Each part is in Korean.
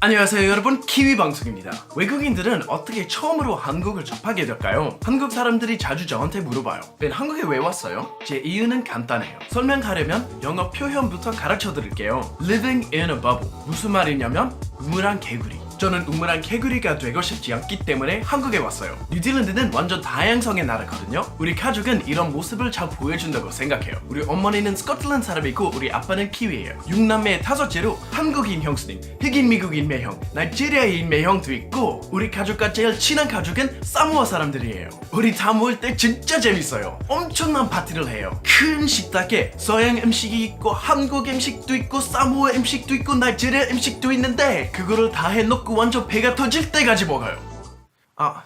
안녕하세요 여러분. 키위 방송입니다. 외국인들은 어떻게 처음으로 한국을 접하게 될까요? 한국 사람들이 자주 저한테 물어봐요. Ben 한국에 왜 왔어요? 제 이유는 간단해요. 설명하려면 영어 표현부터 가르쳐 드릴게요. Living in a bubble. 무슨 말이냐면 우물한 개구리 저는 우물한 개구리가 되고 싶지 않기 때문에 한국에 왔어요. 뉴질랜드는 완전 다양성의 나라거든요. 우리 가족은 이런 모습을 잘 보여준다고 생각해요. 우리 어머니는 스코틀랜드 사람이고 우리 아빠는 키위예요. 육남매의 다섯째로 한국인 형수님, 흑인 미국인 매형, 나이지리아인 매형도 있고 우리 가족과 제일 친한 가족은 사모아 사람들이에요. 우리 다 모일 때 진짜 재밌어요. 엄청난 파티를 해요. 큰 식탁에 서양 음식이 있고 한국 음식도 있고 사모아 음식도 있고 나이지리아 음식도 있는데 그거를 다 해놓고 완전 배가 터질 때까지 먹어요. 아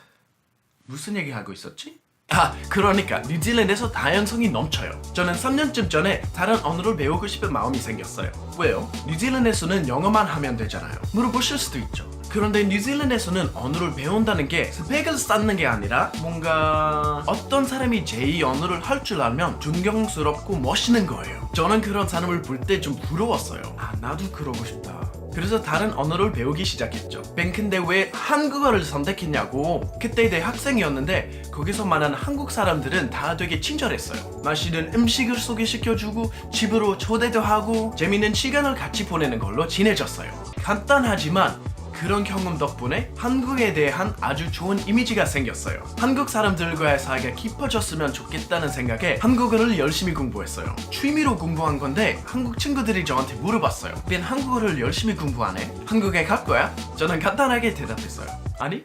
무슨 얘기 하고 있었지? 아 그러니까 뉴질랜드에서 다양성이 넘쳐요. 저는 3년쯤 전에 다른 언어를 배우고 싶은 마음이 생겼어요. 왜요? 뉴질랜드에서는 영어만 하면 되잖아요. 물어보실 수도 있죠. 그런데 뉴질랜드에서는 언어를 배운다는 게 스펙을 쌓는 게 아니라 뭔가 어떤 사람이 제2 언어를 할 줄 알면 존경스럽고 멋있는 거예요. 저는 그런 사람을 볼 때 좀 부러웠어요. 아 나도 그러고 싶다. 그래서 다른 언어를 배우기 시작했죠. 뱅 근데 왜 한국어를 선택했냐고. 그때 내 학생이었는데 거기서 만난 한국 사람들은 다 되게 친절했어요. 맛있는 음식을 소개시켜주고 집으로 초대도 하고 재밌는 시간을 같이 보내는 걸로 친해졌어요. 간단하지만 그런 경험 덕분에 한국에 대한 아주 좋은 이미지가 생겼어요. 한국 사람들과의 사이가 깊어졌으면 좋겠다는 생각에 한국어를 열심히 공부했어요. 취미로 공부한 건데 한국 친구들이 저한테 물어봤어요. 빈 한국어를 열심히 공부하네? 한국에 갈 거야? 저는 간단하게 대답했어요. 아니?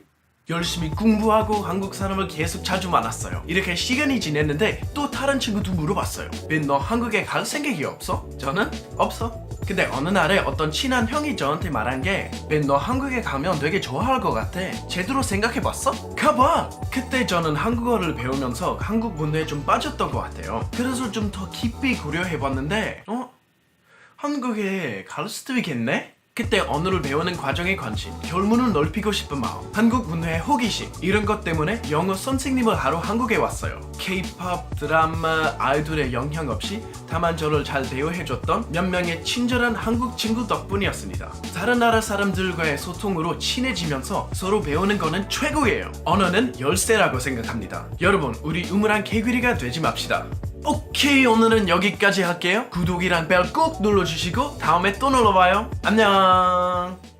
열심히 공부하고 한국 사람을 계속 자주 만났어요. 이렇게 시간이 지냈는데 또 다른 친구도 물어봤어요. 빈 너 한국에 갈 생각이 없어? 저는 없어. 근데 어느 날에 어떤 친한 형이 저한테 말한 게벤너 한국에 가면 되게 좋아할 것 같아 제대로 생각해봤어? 가봐! 그때 저는 한국어를 배우면서 한국 문화에 좀 빠졌던 것 같아요 그래서 좀 더 깊이 고려해봤는데 어? 한국에 갈 수도 있겠네? 그때 언어를 배우는 과정에 관심, 결문을 넓히고 싶은 마음, 한국 문화의 호기심 이런 것 때문에 영어 선생님을 하러 한국에 왔어요. K-pop, 드라마, 아이돌의 영향 없이 다만 저를 잘 대우해줬던 몇 명의 친절한 한국 친구 덕분이었습니다. 다른 나라 사람들과의 소통으로 친해지면서 서로 배우는 거는 최고예요. 언어는 열쇠라고 생각합니다. 여러분, 우리 우물한 개구리가 되지 맙시다. 오케이 오늘은 여기까지 할게요. 구독이랑 벨 꼭 눌러주시고 다음에 또 놀러봐요. 안녕